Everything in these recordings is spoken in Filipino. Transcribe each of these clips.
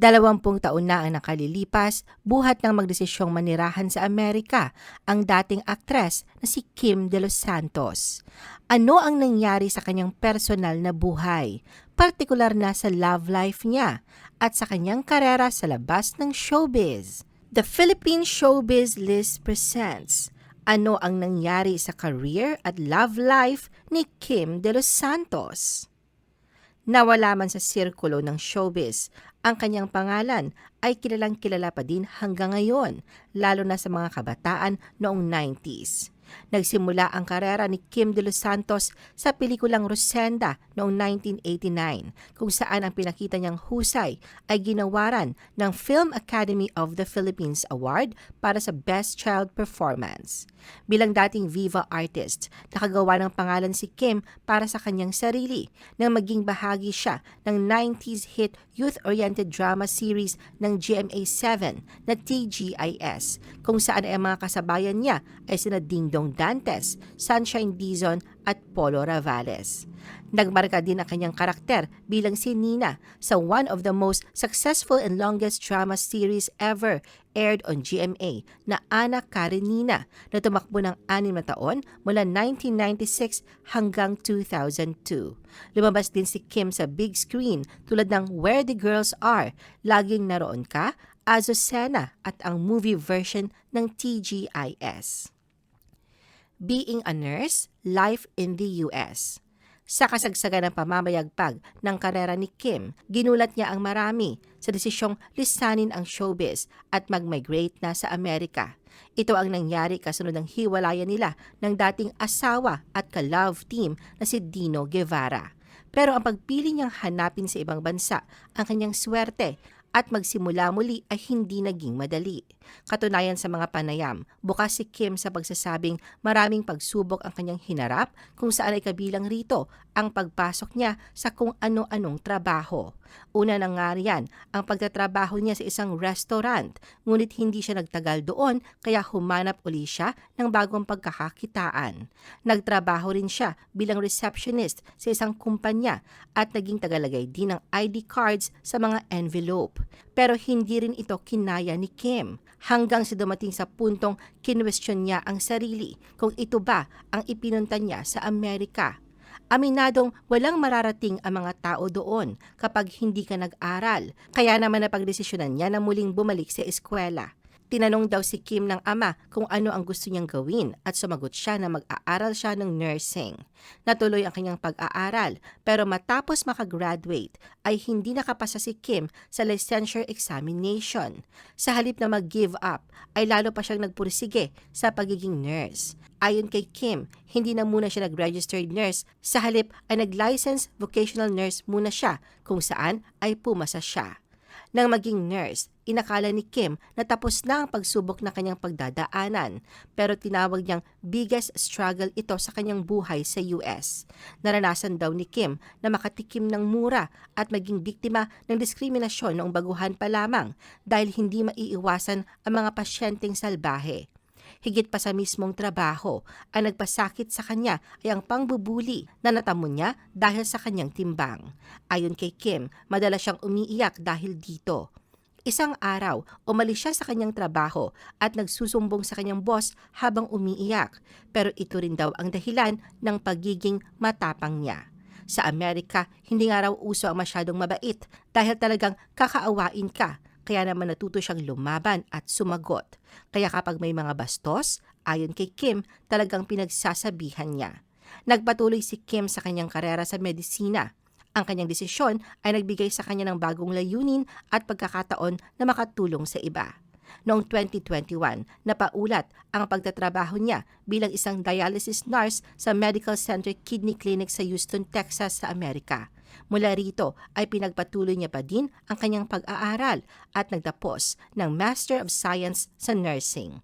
Dalawampung taon na ang nakalilipas, buhat ng magdesisyong manirahan sa Amerika ang dating aktres na si Kim De Los Santos. Ano ang nangyari sa kanyang personal na buhay, partikular na sa love life niya at sa kanyang karera sa labas ng showbiz? The Philippine Showbiz List presents Ano ang nangyari sa career at love life ni Kim De Los Santos? Nawala man sa sirkulo ng showbiz, ang kanyang pangalan ay kilalang kilala pa din hanggang ngayon, lalo na sa mga kabataan noong 90s. Nagsimula ang karera ni Kim De Los Santos sa pelikulang Rosenda noong 1989 kung saan ang pinakita niyang husay ay ginawaran ng Film Academy of the Philippines Award para sa Best Child Performance. Bilang dating Viva artist, nakagawa ng pangalan si Kim para sa kanyang sarili nang maging bahagi siya ng 90s hit youth-oriented drama series ng GMA7 na TGIS kung saan ay mga kasabayan niya ay sina Ding Dong Dantes, Sunshine Dizon at Polo Ravales. Nagmarka din ang kanyang karakter bilang si Nina sa one of the most successful and longest drama series ever aired on GMA na Ana Karenina na tumakbo ng anim na taon mula 1996 hanggang 2002. Lumabas din si Kim sa big screen tulad ng Where the Girls Are, Laging Naroon Ka, Azucena at ang movie version ng TGIS. Being a Nurse, Life in the US. Sa kasagsagan ng pamamayagpag ng karera ni Kim, ginulat niya ang marami sa desisyong lisanin ang showbiz at mag-migrate na sa Amerika. Ito ang nangyari kasunod ng hiwalayan nila ng dating asawa at ka-love team na si Dino Guevara. Pero ang pagpili niyang hanapin sa ibang bansa ang kanyang swerte at magsimula muli ay hindi naging madali. Katunayan sa mga panayam, bukas si Kim sa pagsasabing maraming pagsubok ang kanyang hinarap kung saan ay kabilang rito ang pagpasok niya sa kung ano-anong trabaho. Una na nga riyan ang pagtatrabaho niya sa isang restaurant, ngunit hindi siya nagtagal doon kaya humanap uli siya ng bagong pagkakakitaan. Nagtrabaho rin siya bilang receptionist sa isang kumpanya at naging tagalagay din ng ID cards sa mga envelope. Pero hindi rin ito kinaya ni Kim hanggang sa dumating sa puntong kinwestiyon niya ang sarili kung ito ba ang ipinunta niya sa Amerika. Aminadong walang mararating ang mga tao doon kapag hindi ka nag-aral, kaya naman napagdesisyonan niya na muling bumalik sa eskwela. Tinanong daw si Kim ng ama kung ano ang gusto niyang gawin at sumagot siya na mag-aaral siya ng nursing. Natuloy ang kanyang pag-aaral pero matapos makagraduate ay hindi nakapasa si Kim sa licensure examination. Sa halip na mag-give up ay lalo pa siyang nagpursige sa pagiging nurse. Ayon kay Kim, hindi na muna siya nag-registered nurse. Sa halip ay nag-license vocational nurse muna siya kung saan ay pumasa siya. Nang maging nurse, inakala ni Kim na tapos na ang pagsubok na kanyang pagdadaanan pero tinawag niyang biggest struggle ito sa kanyang buhay sa US. Naranasan daw ni Kim na makatikim ng mura at maging biktima ng diskriminasyon noong baguhan pa lamang dahil hindi maiiwasan ang mga pasyenteng salbahe. Higit pa sa mismong trabaho, ang nagpasakit sa kanya ay ang pangbubuli na natamo niya dahil sa kanyang timbang. Ayon kay Kim, madalas siyang umiiyak dahil dito. Isang araw, umalis siya sa kanyang trabaho at nagsusumbong sa kanyang boss habang umiiyak. Pero ito rin daw ang dahilan ng pagiging matapang niya. Sa Amerika, hindi nga raw uso ang masyadong mabait dahil talagang kakaawain ka kaya naman natuto siyang lumaban at sumagot. Kaya kapag may mga bastos, ayon kay Kim, talagang pinagsasabihan niya. Nagpatuloy si Kim sa kanyang karera sa medisina. Ang kanyang desisyon ay nagbigay sa kanya ng bagong layunin at pagkakataon na makatulong sa iba. Noong 2021, napaulat ang pagtatrabaho niya bilang isang dialysis nurse sa Medical Center Kidney Clinic sa Houston, Texas sa Amerika. Mula rito ay pinagpatuloy niya pa din ang kanyang pag-aaral at nagtapos ng Master of Science sa Nursing.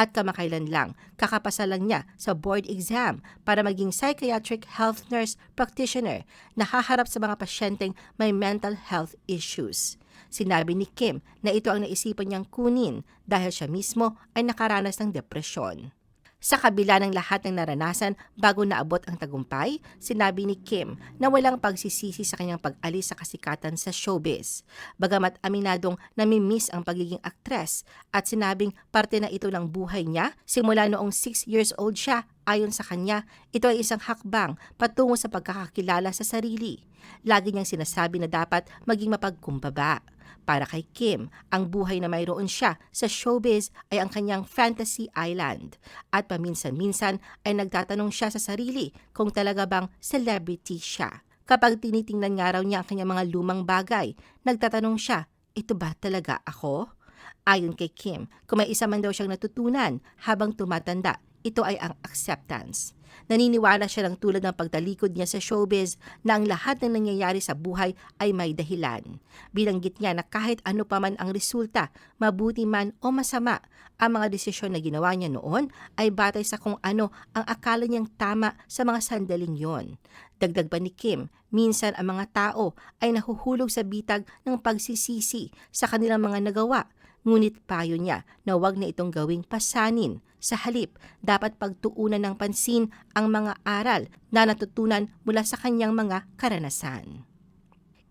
At kamakailan lang, kakapasa lang niya sa board exam para maging psychiatric health nurse practitioner na haharap sa mga pasyenteng may mental health issues. Sinabi ni Kim na ito ang naisipan niyang kunin dahil siya mismo ay nakaranas ng depresyon. Sa kabila ng lahat ng naranasan bago naabot ang tagumpay, sinabi ni Kim na walang pagsisisi sa kanyang pag-alis sa kasikatan sa showbiz. Bagamat aminadong namimiss ang pagiging aktres at sinabing parte na ito ng buhay niya simula noong 6 years old siya Ayon sa kanya, ito ay isang hakbang patungo sa pagkakakilala sa sarili. Lagi niyang sinasabi na dapat maging mapagkumbaba. Para kay Kim, ang buhay na mayroon siya sa showbiz ay ang kanyang fantasy island. At paminsan-minsan ay nagtatanong siya sa sarili kung talaga bang celebrity siya. Kapag tinitingnan nga raw niya ang kanyang mga lumang bagay, nagtatanong siya, ito ba talaga ako? Ayon kay Kim, kung may isa man daw siyang natutunan habang tumatanda, ito ay ang acceptance. Naniniwala siya ng tulad ng pagtalikod niya sa showbiz na ang lahat ng nangyayari sa buhay ay may dahilan. Bilanggit niya na kahit ano pa man ang resulta, mabuti man o masama, ang mga desisyon na ginawa niya noon ay batay sa kung ano ang akala niyang tama sa mga sandaling yon. Dagdag pa ni Kim, minsan ang mga tao ay nahuhulog sa bitag ng pagsisisi sa kanilang mga nagawa Ngunit payo niya na huwag na itong gawing pasanin. Sa halip, dapat pagtuunan ng pansin ang mga aral na natutunan mula sa kanyang mga karanasan.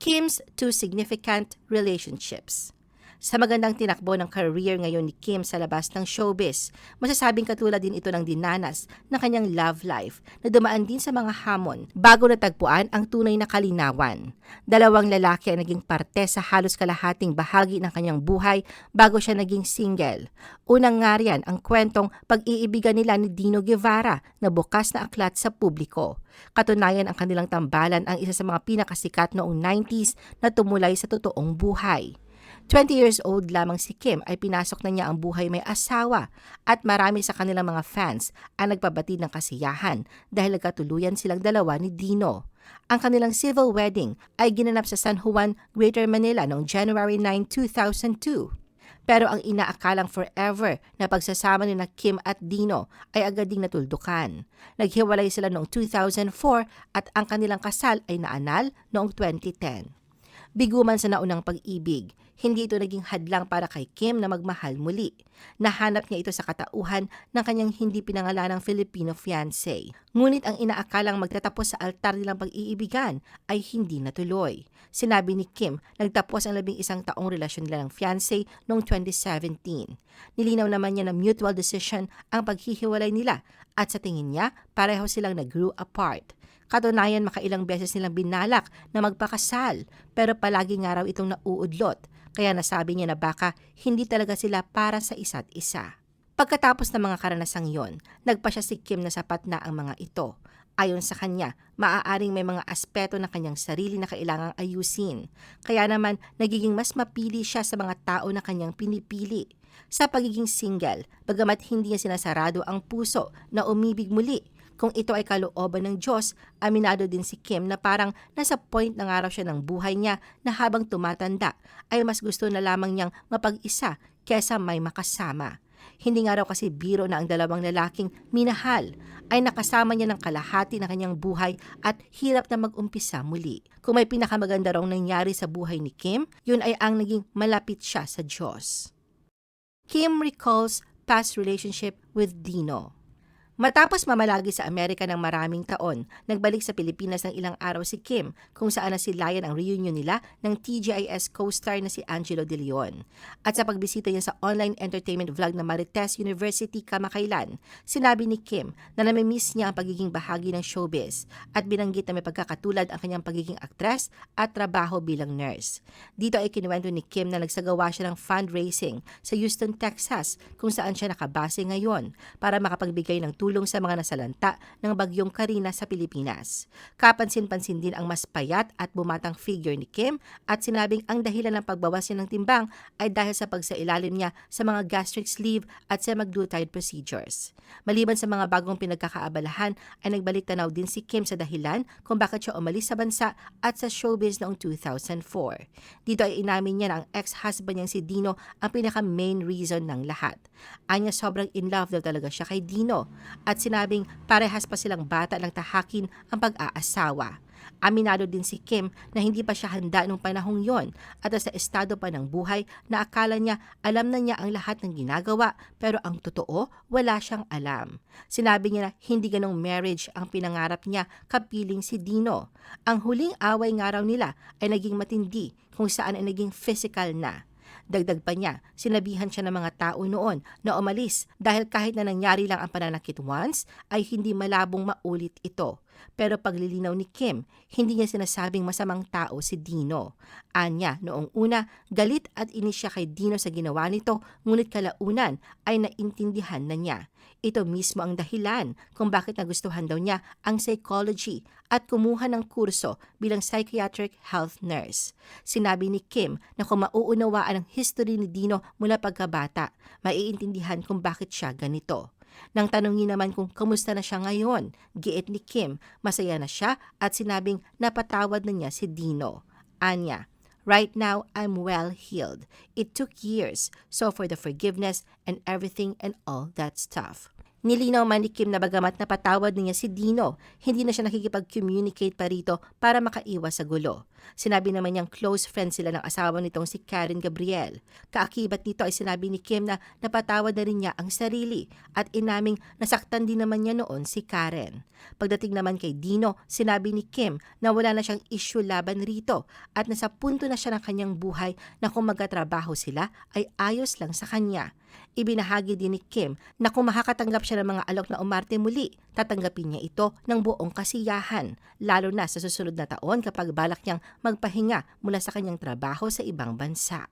Kim's two significant relationships. Sa magandang tinakbo ng career ngayon ni Kim sa labas ng showbiz, masasabing katulad din ito ng dinanas ng kanyang love life na dumaan din sa mga hamon bago natagpuan ang tunay na kalinawan. Dalawang lalaki ang naging parte sa halos kalahating bahagi ng kanyang buhay bago siya naging single. Unang nga riyan ang kwentong pag-iibigan nila ni Dino Guevara na bukas na aklat sa publiko. Katunayan ang kanilang tambalan ang isa sa mga pinakasikat noong 90s na tumulay sa totoong buhay. 20 years old lamang si Kim ay pinasok na niya ang buhay may asawa at marami sa kanilang mga fans ang nagpabatid ng kasiyahan dahil nagkatuluyan silang dalawa ni Dino. Ang kanilang civil wedding ay ginanap sa San Juan, Greater Manila noong January 9, 2002. Pero ang inaakalang forever na pagsasama ni na Kim at Dino ay agad ding natuldukan. Naghiwalay sila noong 2004 at ang kanilang kasal ay naanal noong 2010. Biguman sa naunang pag-ibig, hindi ito naging hadlang para kay Kim na magmahal muli. Nahanap niya ito sa katauhan ng kanyang hindi pinangalanang Filipino fiancé. Ngunit ang inaakalang magtatapos sa altar nilang pag-iibigan ay hindi natuloy. Sinabi ni Kim, nagtapos ang labing isang taong relasyon nila ng fiancé noong 2017. Nilinaw naman niya na mutual decision ang paghihiwalay nila at sa tingin niya, pareho silang nag-grew apart. Katunayan makailang beses nilang binalak na magpakasal pero palagi nga raw itong nauudlot kaya nasabi niya na baka hindi talaga sila para sa isa't isa. Pagkatapos ng mga karanasang yon, nagpa siya si Kim na sapat na ang mga ito. Ayon sa kanya, maaaring may mga aspeto ng kanyang sarili na kailangang ayusin. Kaya naman, nagiging mas mapili siya sa mga tao na kanyang pinipili. Sa pagiging single, bagamat hindi niya sinasarado ang puso na umibig muli, kung ito ay kalooban ng Diyos, aminado din si Kim na parang nasa point ng araw siya ng buhay niya na habang tumatanda ay mas gusto na lamang niyang mapag-isa kesa may makasama. Hindi nga raw kasi biro na ang dalawang lalaking minahal ay nakasama niya ng kalahati ng kanyang buhay at hirap na mag-umpisa muli. Kung may pinakamaganda raw nangyari sa buhay ni Kim, yun ay ang naging malapit siya sa Diyos. Kim recalls past relationship with Dino. Matapos mamalagi sa Amerika ng maraming taon, nagbalik sa Pilipinas ng ilang araw si Kim kung saan nasilayan ang reunion nila ng TGIS co-star na si Angelo De Leon. At sa pagbisita niya sa online entertainment vlog na Marites University kamakailan, sinabi ni Kim na namimiss niya ang pagiging bahagi ng showbiz at binanggit na may pagkakatulad ang kanyang pagiging aktres at trabaho bilang nurse. Dito ay kinuwento ni Kim na nagsagawa siya ng fundraising sa Houston, Texas kung saan siya nakabase ngayon para makapagbigay ng tulong sa mga nasalanta ng bagyong Karina sa Pilipinas. Kapansin-pansin din ang mas payat at bumatang figure ni Kim at sinabing ang dahilan ng pagbawas niya ng timbang ay dahil sa pagsailalim niya sa mga gastric sleeve at semaglutide procedures. Maliban sa mga bagong pinagkakaabalahan ay nagbalik tanaw din si Kim sa dahilan kung bakit siya umalis sa bansa at sa showbiz noong 2004. Dito ay inamin niya na ang ex-husband niyang si Dino ang pinaka-main reason ng lahat. Anya sobrang in love daw talaga siya kay Dino at sinabing parehas pa silang bata ng tahakin ang pag-aasawa. Aminado din si Kim na hindi pa siya handa nung panahong yon at sa estado pa ng buhay na akala niya alam na niya ang lahat ng ginagawa pero ang totoo wala siyang alam. Sinabi niya na hindi ganong marriage ang pinangarap niya kapiling si Dino. Ang huling away nga raw nila ay naging matindi kung saan ay naging physical na. Dagdag pa niya, sinabihan siya ng mga tao noon na umalis dahil kahit na nangyari lang ang pananakit once, ay hindi malabong maulit ito. Pero paglilinaw ni Kim, hindi niya sinasabing masamang tao si Dino. Anya, noong una, galit at inis siya kay Dino sa ginawa nito, ngunit kalaunan ay naintindihan na niya. Ito mismo ang dahilan kung bakit nagustuhan daw niya ang psychology at kumuha ng kurso bilang psychiatric health nurse. Sinabi ni Kim na kung mauunawaan ang history ni Dino mula pagkabata, maiintindihan kung bakit siya ganito. Nang tanongin naman kung kamusta na siya ngayon, giit ni Kim, masaya na siya at sinabing napatawad na niya si Dino. Anya, Right now, I'm well healed. It took years, so for the forgiveness and everything and all that stuff. Nilinaw man ni Kim na bagamat napatawad niya si Dino, hindi na siya nakikipag-communicate pa rito para makaiwas sa gulo. Sinabi naman niyang close friend sila ng asawa nitong si Karen Gabriel. Kaakibat nito ay sinabi ni Kim na napatawad na rin niya ang sarili at inaming nasaktan din naman niya noon si Karen. Pagdating naman kay Dino, sinabi ni Kim na wala na siyang issue laban rito at nasa punto na siya ng kanyang buhay na kung magkatrabaho sila ay ayos lang sa kanya. Ibinahagi din ni Kim na kung makakatanggap siya ng mga alok na umarte muli, tatanggapin niya ito ng buong kasiyahan, lalo na sa susunod na taon kapag balak niyang magpahinga mula sa kanyang trabaho sa ibang bansa.